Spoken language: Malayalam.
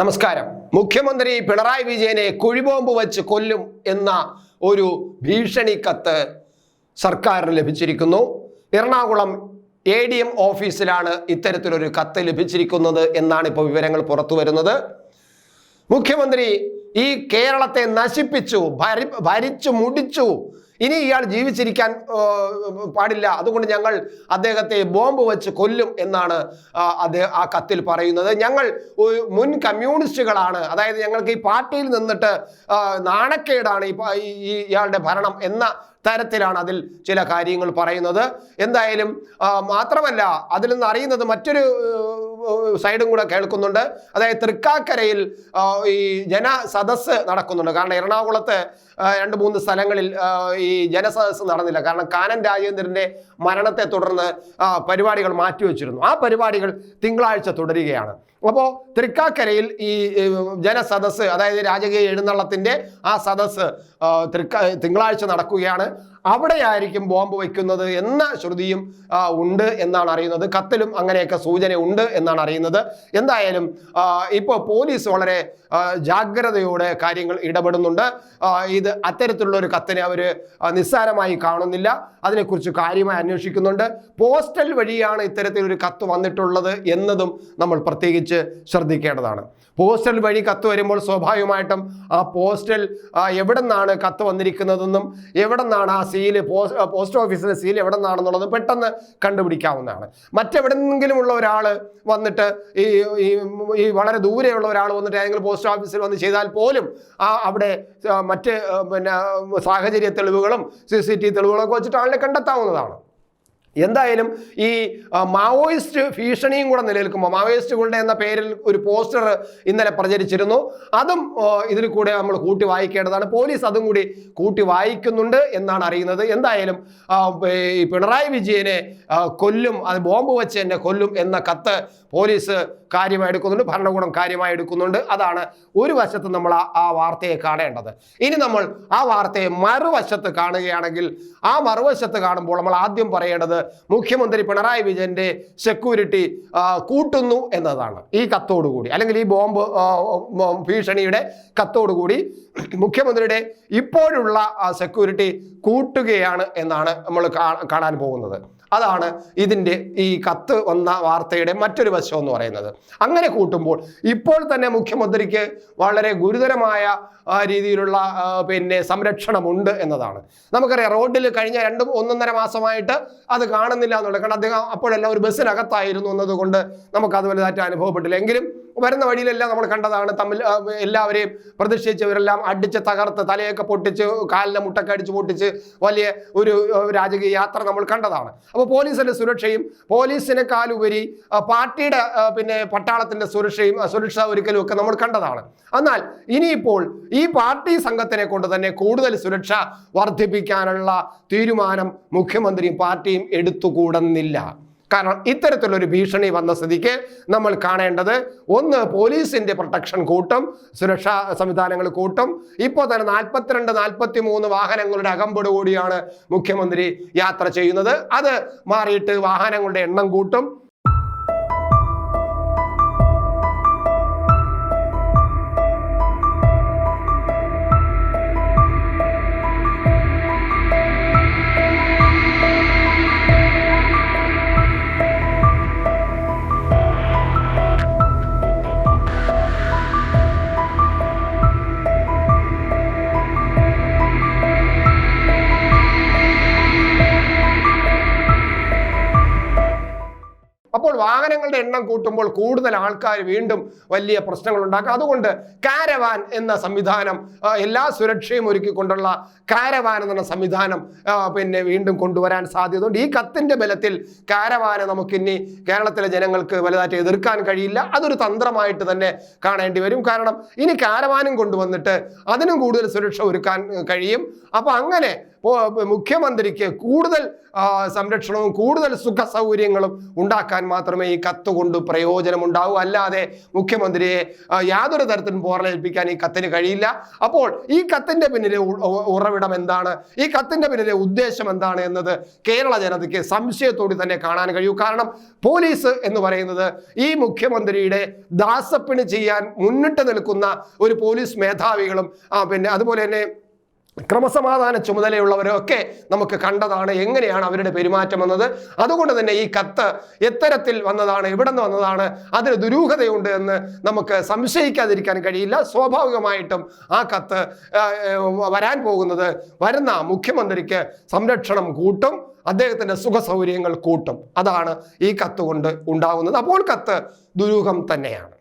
നമസ്കാരം. മുഖ്യമന്ത്രി പിണറായി വിജയനെ കുഴിബോംബ് വെച്ച് കൊല്ലും എന്ന ഒരു ഭീഷണി കത്ത് സർക്കാരിന് ലഭിച്ചിരിക്കുന്നു. എറണാകുളം എ ഡി എം ഓഫീസിലാണ് ഇത്തരത്തിലൊരു കത്ത് ലഭിച്ചിരിക്കുന്നത് എന്നാണ് ഇപ്പോൾ വിവരങ്ങൾ പുറത്തു വരുന്നത്. മുഖ്യമന്ത്രി ഈ കേരളത്തെ നശിപ്പിച്ചു ഭരി ഭരിച്ചു മുടിച്ചു ഇനി ഇയാൾ ജീവിച്ചിരിക്കാൻ പാടില്ല. അതുകൊണ്ട് ഞങ്ങൾ അദ്ദേഹത്തെ ബോംബ് വെച്ച് കൊല്ലും എന്നാണ് അദ്ദേഹം ആ കത്തിൽ പറയുന്നത്. ഞങ്ങൾ മുൻ കമ്മ്യൂണിസ്റ്റുകളാണ്. അതായത് ഞങ്ങൾക്ക് ഈ പാർട്ടിയിൽ നിന്നിട്ട് നാണക്കേടാണ് ഈ ഇയാളുടെ ഭരണം എന്ന തരത്തിലാണ് അതിൽ ചില കാര്യങ്ങൾ പറയുന്നത്. എന്തായാലും മാത്രമല്ല അതിൽ നിന്ന് അറിയുന്നത് മറ്റൊരു സൈഡും കൂടെ കേൾക്കുന്നുണ്ട്. അതായത് തൃക്കാക്കരയിൽ ഈ ജനസദസ് നടക്കുന്നുണ്ട്. കാരണം എറണാകുളത്ത് രണ്ട് മൂന്ന് സ്ഥലങ്ങളിൽ ഈ ജനസദസ് നടന്നില്ല. കാരണം കാനൻ രാജേന്ദ്രന്റെ മരണത്തെ തുടർന്ന് പരിപാടികൾ മാറ്റിവെച്ചിരുന്നു. ആ പരിപാടികൾ തിങ്കളാഴ്ച തുടരുകയാണ്. അപ്പോൾ തൃക്കാക്കരയിൽ ഈ ജനസദസ് അതായത് രാജകീയ എഴുന്നള്ളത്തിന്റെ ആ സദസ് തൃക്ക തിങ്കളാഴ്ച നടക്കുകയാണ്. അവിടെയായിരിക്കും ബോംബ് വയ്ക്കുന്നത് എന്ന ശ്രുതിയും ഉണ്ട് എന്നാണ് അറിയുന്നത്. കത്തിലും അങ്ങനെയൊക്കെ സൂചന ഉണ്ട് എന്നാണ് അറിയുന്നത്. എന്തായാലും ഇപ്പോൾ പോലീസ് വളരെ ജാഗ്രതയോടെ കാര്യങ്ങൾ ഇടപെടുന്നുണ്ട്. ഇത് അത്തരത്തിലുള്ള ഒരു കത്തിനെ അവർ നിസ്സാരമായി കാണുന്നില്ല. അതിനെക്കുറിച്ച് കാര്യമായി അന്വേഷിക്കുന്നുണ്ട്. പോസ്റ്റൽ വഴിയാണ് ഇത്തരത്തിലൊരു കത്ത് വന്നിട്ടുള്ളത് എന്നതും നമ്മൾ പ്രത്യേകിച്ച് ശ്രദ്ധിക്കേണ്ടതാണ്. പോസ്റ്റൽ വഴി കത്ത് വരുമ്പോൾ സ്വാഭാവികമായിട്ടും ആ പോസ്റ്റൽ എവിടെ നിന്നാണ് കത്ത് വന്നിരിക്കുന്നതെന്നും എവിടെ നിന്നാണ് ആ സീൽ പോസ്റ്റ് ഓഫീസിലെ സീൽ എവിടെ നിന്നാണെന്നുള്ളത് പെട്ടെന്ന് കണ്ടുപിടിക്കാവുന്നതാണ്. മറ്റെവിടെന്നെങ്കിലും ഉള്ള ഒരാൾ വന്നിട്ട് ഈ ഈ വളരെ ദൂരെയുള്ള ഒരാൾ വന്നിട്ട് ഏതെങ്കിലും പോസ്റ്റ് ഓഫീസിൽ വന്ന് ചെയ്താൽ പോലും ആ അവിടെ മറ്റ് പിന്നെ സാഹചര്യ തെളിവുകളും സി സി ടി തെളിവുകളൊക്കെ വെച്ചിട്ട് ആളിനെ കണ്ടെത്താവുന്നതാണ്. എന്തായാലും ഈ മാവോയിസ്റ്റ് ഭീഷണിയും കൂടെ നിലനിൽക്കുമ്പോൾ മാവോയിസ്റ്റുകളുടെ എന്ന പേരിൽ ഒരു പോസ്റ്റർ ഇന്നലെ പ്രചരിച്ചിരുന്നു. അതും ഇതിൽ കൂടെ നമ്മൾ കൂട്ടി വായിക്കേണ്ടതാണ്. പോലീസ് അതും കൂടി കൂട്ടി വായിക്കുന്നുണ്ട് എന്നാണ് അറിയുന്നത്. എന്തായാലും ഈ പിണറായി വിജയനെ കൊല്ലും അത് ബോംബ് വെച്ച് എന്നെ കൊല്ലും എന്ന കത്ത് പോലീസ് കാര്യമായി എടുക്കുന്നുണ്ട് ഭരണകൂടം കാര്യമായി എടുക്കുന്നുണ്ട്. അതാണ് ഒരു വശത്ത് നമ്മൾ ആ വാർത്തയെ കാണേണ്ടത്. ഇനി നമ്മൾ ആ വാർത്തയെ മറുവശത്ത് കാണുകയാണെങ്കിൽ ആ മറുവശത്ത് കാണുമ്പോൾ നമ്മൾ ആദ്യം പറയേണ്ടത് മുഖ്യമന്ത്രി പിണറായി വിജയന്റെ സെക്യൂരിറ്റി കൂട്ടുന്നു എന്നതാണ്. ഈ കത്തോടുകൂടി അല്ലെങ്കിൽ ഈ ബോംബ് ഭീഷണിയുടെ കത്തോടുകൂടി മുഖ്യമന്ത്രിയുടെ ഇപ്പോഴുള്ള സെക്യൂരിറ്റി കൂട്ടുകയാണ് എന്നാണ് നമ്മൾ കാണാൻ പോകുന്നത്. അതാണ് ഇതിന്റെ ഈ കത്ത് വന്ന വാർത്തയുടെ മറ്റൊരു വശം എന്ന് പറയുന്നത്. അങ്ങനെ കൂട്ടുമ്പോൾ ഇപ്പോൾ തന്നെ മുഖ്യമന്ത്രിക്ക് വളരെ ഗുരുതരമായ രീതിയിലുള്ള പിന്നെ സംരക്ഷണമുണ്ട് എന്നതാണ്. നമുക്കറിയാം റോഡിൽ കഴിഞ്ഞ രണ്ടും ഒന്നൊന്നര മാസമായിട്ട് അത് കാണുന്നില്ല എന്നുള്ളത്. കാരണം അദ്ദേഹം അപ്പോഴെല്ലാം ഒരു ബസ്സിനകത്തായിരുന്നു എന്നതുകൊണ്ട് നമുക്ക് അത് വലുതായിട്ട് അനുഭവപ്പെട്ടില്ല. എങ്കിലും വരുന്ന വഴിയിലെല്ലാം നമ്മൾ കണ്ടതാണ്. തമ്മിൽ എല്ലാവരെയും പ്രതിഷേധിച്ചവരെല്ലാം അടിച്ച് തകർത്ത് തലയൊക്കെ പൊട്ടിച്ച് കാലിനെ മുട്ടൊക്കെ അടിച്ച് പൊട്ടിച്ച് വലിയ ഒരു രാജകീയ യാത്ര നമ്മൾ കണ്ടതാണ്. അപ്പോൾ പോലീസിന്റെ സുരക്ഷയും പോലീസിനെക്കാളുപരി പാർട്ടിയുടെ പിന്നെ പട്ടാളത്തിന്റെ സുരക്ഷയും സുരക്ഷ സുരക്ഷാ ഒരുക്കലും ഒക്കെ നമ്മൾ കണ്ടതാണ്. എന്നാൽ ഇനിയിപ്പോൾ ഈ പാർട്ടി സംഘത്തിനെ കൊണ്ട് തന്നെ കൂടുതൽ സുരക്ഷ വർദ്ധിപ്പിക്കാനുള്ള തീരുമാനം മുഖ്യമന്ത്രിയും പാർട്ടിയും എടുത്തുകൂടുന്നില്ല. കാരണം ഇത്തരത്തിലൊരു ഭീഷണി വന്ന സ്ഥിതിക്ക് നമ്മൾ കാണേണ്ടത് ഒന്ന് പോലീസിന്റെ പ്രൊട്ടക്ഷൻ കൂട്ടും സുരക്ഷാ സംവിധാനങ്ങൾ കൂട്ടും. ഇപ്പോൾ തന്നെ നാൽപ്പത്തിരണ്ട് നാൽപ്പത്തി മൂന്ന് വാഹനങ്ങളുടെ അകമ്പട് കൂടിയാണ് മുഖ്യമന്ത്രി യാത്ര ചെയ്യുന്നത്. അത് മാറിയിട്ട് വാഹനങ്ങളുടെ എണ്ണം കൂട്ടും. അപ്പോൾ വാഹനങ്ങളുടെ എണ്ണം കൂട്ടുമ്പോൾ കൂടുതൽ ആൾക്കാർ വീണ്ടും വലിയ പ്രശ്നങ്ങൾ ഉണ്ടാക്കും അതുകൊണ്ട് കാരവാൻ എന്ന സംവിധാനം എല്ലാ സുരക്ഷയും ഒരുക്കിക്കൊണ്ടുള്ള കാരവാൻ എന്ന സംവിധാനം പിന്നെ വീണ്ടും കൊണ്ടുവരാൻ സാധ്യതയുണ്ട്. ഈ കത്തിന്റെ ബലത്തിൽ കാരവാനെ നമുക്കിനി കേരളത്തിലെ ജനങ്ങൾക്ക് വലുതായിട്ട് എതിർക്കാൻ കഴിയില്ല. അതൊരു തന്ത്രമായിട്ട് തന്നെ കാണേണ്ടി വരും. കാരണം ഇനി കാരവാനും കൊണ്ടുവന്നിട്ട് അതിനും കൂടുതൽ സുരക്ഷ ഒരുക്കാൻ കഴിയും. അപ്പൊ അങ്ങനെ മുഖ്യമന്ത്രിക്ക് കൂടുതൽ സംരക്ഷണവും കൂടുതൽ സുഖ സൗകര്യങ്ങളും ഉണ്ടാക്കാൻ മാത്രമേ ഈ കത്ത് കൊണ്ട് പ്രയോജനമുണ്ടാവൂ. അല്ലാതെ മുഖ്യമന്ത്രിയെ യാതൊരു തരത്തിലും പോറലേൽപ്പിക്കാൻ ഈ കത്തിന് കഴിയില്ല. അപ്പോൾ ഈ കത്തിന്റെ പിന്നിലെ ഉറവിടം എന്താണ്? ഈ കത്തിന്റെ പിന്നിലെ ഉദ്ദേശം എന്താണ് എന്നത് കേരള ജനതയ്ക്ക് സംശയത്തോടെ തന്നെ കാണാൻ കഴിയൂ. കാരണം പോലീസ് എന്ന് പറയുന്നത് ഈ മുഖ്യമന്ത്രിയുടെ ദാസപ്പിണി ചെയ്യാൻ മുന്നിട്ട് നിൽക്കുന്ന ഒരു പോലീസ് മേധാവികളും പിന്നെ അതുപോലെ തന്നെ ക്രമസമാധാന ചുമതലയുള്ളവരൊക്കെ നമുക്ക് കണ്ടതാണ് എങ്ങനെയാണ് അവരുടെ പെരുമാറ്റം എന്നത് അതുകൊണ്ട് തന്നെ ഈ കത്ത് എത്തരത്തിൽ വന്നതാണ് എവിടെ നിന്ന് വന്നതാണ് അതിന് ദുരൂഹതയുണ്ട് എന്ന് നമുക്ക് സംശയിക്കാതിരിക്കാൻ കഴിയില്ല. സ്വാഭാവികമായിട്ടും ആ കത്ത് വരാൻ പോകുന്നത് വരുന്ന മുഖ്യമന്ത്രിക്ക് സംരക്ഷണം കൂട്ടും അദ്ദേഹത്തിന്റെ സുഖ സൗകര്യങ്ങൾ കൂട്ടും. അതാണ് ഈ കത്ത് കൊണ്ട് ഉണ്ടാകുന്നത് അപ്പോൾ കത്ത് ദുരൂഹം തന്നെയാണ്.